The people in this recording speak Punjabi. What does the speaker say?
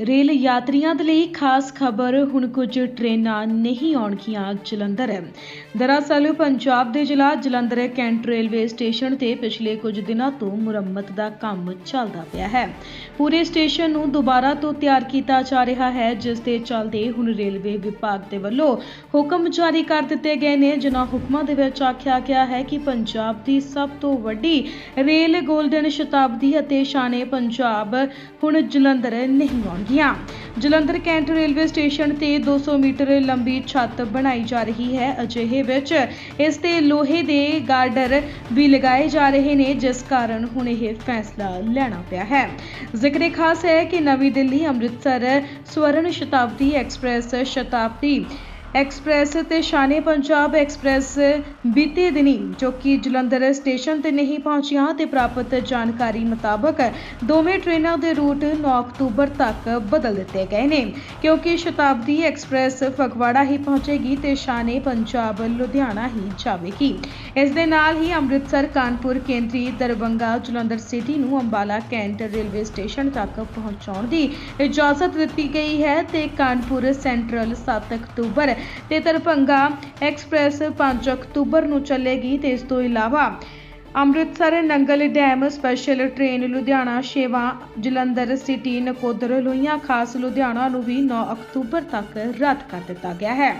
ਰੇਲ ਯਾਤਰੀਆਂ ਦੇ ਲਈ ਖਾਸ ਖਬਰ ਹੁਣ ਕੁਝ ਟ੍ਰੇਨਾਂ ਨਹੀਂ ਆਉਣਗੀਆਂ, ਜਲੰਧਰ। ਦਰਅਸਲ, ਪੰਜਾਬ ਦੇ ਜ਼ਿਲ੍ਹਾ ਜਲੰਧਰ ਕੈਂਟ ਰੇਲਵੇ ਸਟੇਸ਼ਨ ਤੇ ਪਿਛਲੇ ਕੁਝ ਦਿਨਾਂ ਤੋਂ ਮੁਰੰਮਤ ਦਾ ਕੰਮ ਚੱਲਦਾ ਪਿਆ ਹੈ। ਪੂਰੇ ਸਟੇਸ਼ਨ ਨੂੰ ਦੁਬਾਰਾ ਤੋਂ ਤਿਆਰ ਕੀਤਾ ਜਾ ਰਿਹਾ ਹੈ, ਜਿਸ ਦੇ ਚੱਲਦੇ ਹੁਣ ਰੇਲਵੇ ਵਿਭਾਗ ਦੇ ਵੱਲੋਂ ਹੁਕਮ ਜਾਰੀ ਕਰ ਦਿੱਤੇ ਗਏ ਨੇ, ਜਿਨ੍ਹਾਂ ਹੁਕਮਾਂ ਦੇ ਵਿੱਚ ਆਖਿਆ ਗਿਆ ਹੈ ਕਿ ਪੰਜਾਬ ਦੀ ਸਭ ਤੋਂ ਵੱਡੀ ਰੇਲ ਗੋਲਡਨ ਸ਼ਤਾਬਦੀ ਅਤੇ ਸ਼ਾਨੇ ਪੰਜਾਬ ਹੁਣ ਜਲੰਧਰ ਨਹੀਂ ਆਉਣਗੀਆਂ ਜਲੰਧਰ ਕੈਂਟ ਰੇਲਵੇ ਸਟੇਸ਼ਨ ਤੇ 200 ਮੀਟਰ ਲੰਬੀ ਛੱਤ ਬਣਾਈ ਜਾ ਰਹੀ ਹੈ। ਅਜਿਹੇ ਵਿੱਚ ਇਸ ਤੇ ਲੋਹੇ ਦੇ ਗਾਰਡਰ ਵੀ ਲਗਾਏ ਜਾ ਰਹੇ ਨੇ, ਜਿਸ ਕਾਰਨ ਹੁਣ ਇਹ ਫੈਸਲਾ ਲੈਣਾ ਪਿਆ ਹੈ। ਜ਼ਿਕਰ ਖਾਸ ਹੈ ਕਿ ਨਵੀਂ ਦਿੱਲੀ ਅੰਮ੍ਰਿਤਸਰ ਸਵਰਨ ਸ਼ਤਾਬਦੀ ਐਕਸਪ੍ਰੈਸ ਸ਼ਤਾਬਦੀ ਐਕਸਪ੍ਰੈਸ ਤੇ ਸ਼ਾਨੇ ਪੰਜਾਬ ਐਕਸਪ੍ਰੈਸ ਬੀਤੇ ਦਿਨੀ ਜੋ ਕਿ ਜਲੰਧਰ ਸਟੇਸ਼ਨ ਤੇ ਨਹੀਂ ਪਹੁੰਚੀਆਂ ਤੇ ਪ੍ਰਾਪਤ ਜਾਣਕਾਰੀ ਮੁਤਾਬਕ ਦੋਵੇਂ ਟ੍ਰੇਨਾਂ ਦੇ ਰੂਟ 9 ਅਕਤੂਬਰ ਤੱਕ ਬਦਲ ਦਿੱਤੇ ਗਏ ਨੇ। ਕਿਉਂਕਿ ਸ਼ਤਾਬਦੀ ਐਕਸਪ੍ਰੈਸ ਫਗਵਾੜਾ ਹੀ ਪਹੁੰਚੇਗੀ ਤੇ ਸ਼ਾਨੇ ਪੰਜਾਬ ਲੁਧਿਆਣਾ ਹੀ ਜਾਵੇਗੀ। ਇਸ ਦੇ ਨਾਲ ਹੀ ਅੰਮ੍ਰਿਤਸਰ, ਕਾਨਪੁਰ, ਕੇਂਦਰੀ ਦਰਬੰਗਾ ਜਲੰਧਰ ਸਿਟੀ ਨੂੰ ਅੰਬਾਲਾ ਕੈਂਟ ਰੇਲਵੇ ਸਟੇਸ਼ਨ ਤੱਕ ਪਹੁੰਚਾਉਣ ਦੀ ਇਜਾਜ਼ਤ ਦਿੱਤੀ ਗਈ ਹੈ ਤੇ ਕਾਨਪੁਰ ਸੈਂਟਰਲ 7 ਅਕਤੂਬਰ ਤੇ ਦਰਭੰਗਾ ਐਕਸਪ੍ਰੈਸ 5 ਅਕਤੂਬਰ ਨੂੰ ਚੱਲੇਗੀ ਤੇ ਇਸ ਤੋਂ ਇਲਾਵਾ Amritsar Nangal dam special train Ludhiana Sheva Jalandhar city Nakodar Lohian ਖਾਸ ਲੁਧਿਆਣਾ ਨੂੰ ਵੀ 9 ਅਕਤੂਬਰ ਤੱਕ ਰੱਦ ਕਰ ਦਿੱਤਾ ਗਿਆ ਹੈ।